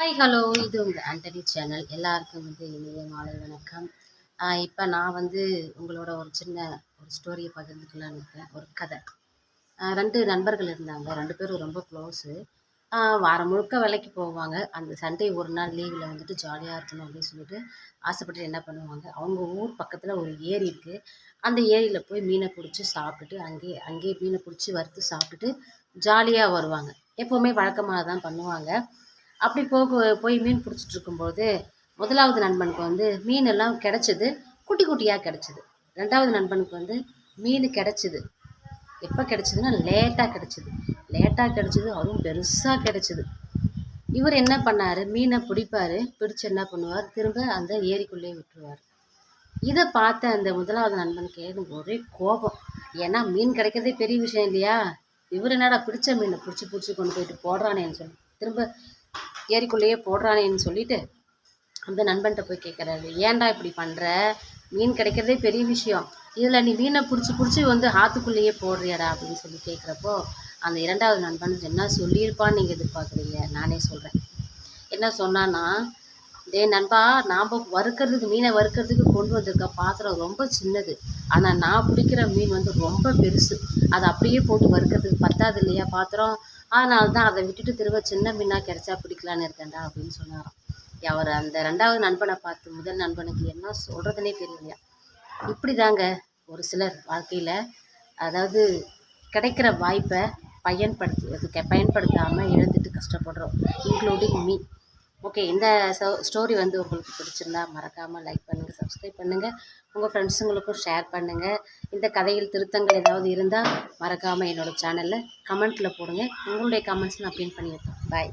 Hi hello இது உங்கள் Antony channel எல்லாருக்கும் வந்து இனிய மாலை வணக்கம். இப்போ நான் வந்து உங்களோட ஒரு சின்ன ஒரு ஸ்டோரியை பகிர்ந்துக்கலான்னு இருக்கேன். ஒரு கதை. ரெண்டு நண்பர்கள் இருந்தாங்க. ரெண்டு பேரும் ரொம்ப க்ளோஸு வாரம் முழுக்க வேலைக்கு போவாங்க. அந்த சண்டே ஒரு நாள் லீவில் வந்துட்டு ஜாலியாக இருக்கணும் அப்படின்னு சொல்லிட்டு ஆசைப்பட்டு என்ன பண்ணுவாங்க? அவங்க ஊர் பக்கத்தில் ஒரு ஏரி இருக்குது அந்த ஏரியில் போய் மீனை பிடிச்சி சாப்பிட்டுட்டு அங்கேயே அங்கேயே மீனை பிடிச்சி வறுத்து சாப்பிட்டுட்டு ஜாலியாக வருவாங்க. எப்போவுமே வழக்கமாக தான் பண்ணுவாங்க. அப்படி போக போய் மீன் பிடிச்சிட்டு இருக்கும்போது முதலாவது நண்பனுக்கு வந்து மீன் எல்லாம் கிடச்சிது. குட்டி குட்டியாக கிடச்சிது. ரெண்டாவது நண்பனுக்கு வந்து மீன் கிடச்சிது. எப்போ கிடச்சிதுன்னா லேட்டாக கிடச்சிது. லேட்டாக கிடச்சிது அதுவும் பெருசாக கிடச்சிது. இவர் என்ன பண்ணார்? மீனை பிடிப்பார். பிடிச்சு என்ன பண்ணுவார்? திரும்ப அந்த ஏரிக்குள்ளேயே விட்டுருவார். இதை பார்த்த அந்த முதலாவது நண்பனுக்கு எனக்கு ஒரே கோபம். ஏன்னா மீன் கிடைக்கிறதே பெரிய விஷயம் இல்லையா? இவர் என்னடா பிடிச்ச மீனை பிடிச்சி பிடிச்சி கொண்டு போயிட்டு போடுறானேன்னு சொல்லி. திரும்ப ஏரிக்குள்ளேயே போடுறானேன்னு சொல்லிட்டு அந்த நண்பன்கிட்ட போய் கேட்குறாரு ஏன்டா இப்படி பண்ணுற மீன் கிடைக்கிறதே பெரிய விஷயம். இதில் நீ மீனை பிடிச்சி பிடிச்சி வந்து ஆற்றுக்குள்ளேயே போடுறியாடா அப்படின்னு சொல்லி கேட்குறப்போ அந்த இரண்டாவது நண்பன் என்ன சொல்லியிருப்பான்னு நீங்கள் எதிர்பார்க்குறீங்க? நானே சொல்கிறேன் என்ன சொன்னான்னா டே நண்பா நாம் வறுக்கிறதுக்கு மீனை வறுக்கிறதுக்கு கொண்டு வந்திருக்க பாத்திரம் ரொம்ப சின்னது. ஆனால் நான் பிடிக்கிற மீன் வந்து ரொம்ப பெருசு. அதை அப்படியே போட்டு வறுக்கிறதுக்கு பத்தாது இல்லையா பாத்திரம்? அதனால தான் அதை விட்டுட்டு திரும்ப சின்ன மீனாக கிடைச்சா பிடிக்கலான்னு இருக்கேன்டா அப்படின்னு சொன்னாராம். அவர் அந்த ரெண்டாவது நண்பனை பார்த்து முதல் நண்பனுக்கு என்ன சொல்கிறதுனே தெரியலையா? இப்படி தாங்க ஒரு சிலர் வாழ்க்கையில் அதாவது கிடைக்கிற வாய்ப்பை பயன்படுத்தி அதுக்கு பயன்படுத்தாமல் இழந்துட்டு கஷ்டப்படுறோம் இன்க்ளூடிங் மீ ஓகே இந்த ஸ்டோரி வந்து உங்களுக்கு பிடிச்சிருந்தா மறக்காமல் லைக் பண்ணுங்கள் சப்ஸ்கிரைப் பண்ணுங்கள் உங்கள் ஃப்ரெண்ட்ஸுங்களுக்கும் ஷேர் பண்ணுங்கள் இந்த கதையில் திருத்தங்கள் ஏதாவது இருந்தால் மறக்காமல் என்னோடய சேனலில் கமெண்ட்டில் போடுங்க. உங்களுடைய கமெண்ட்ஸ் நான் பின் பண்ணி வைப்பேன் பாய்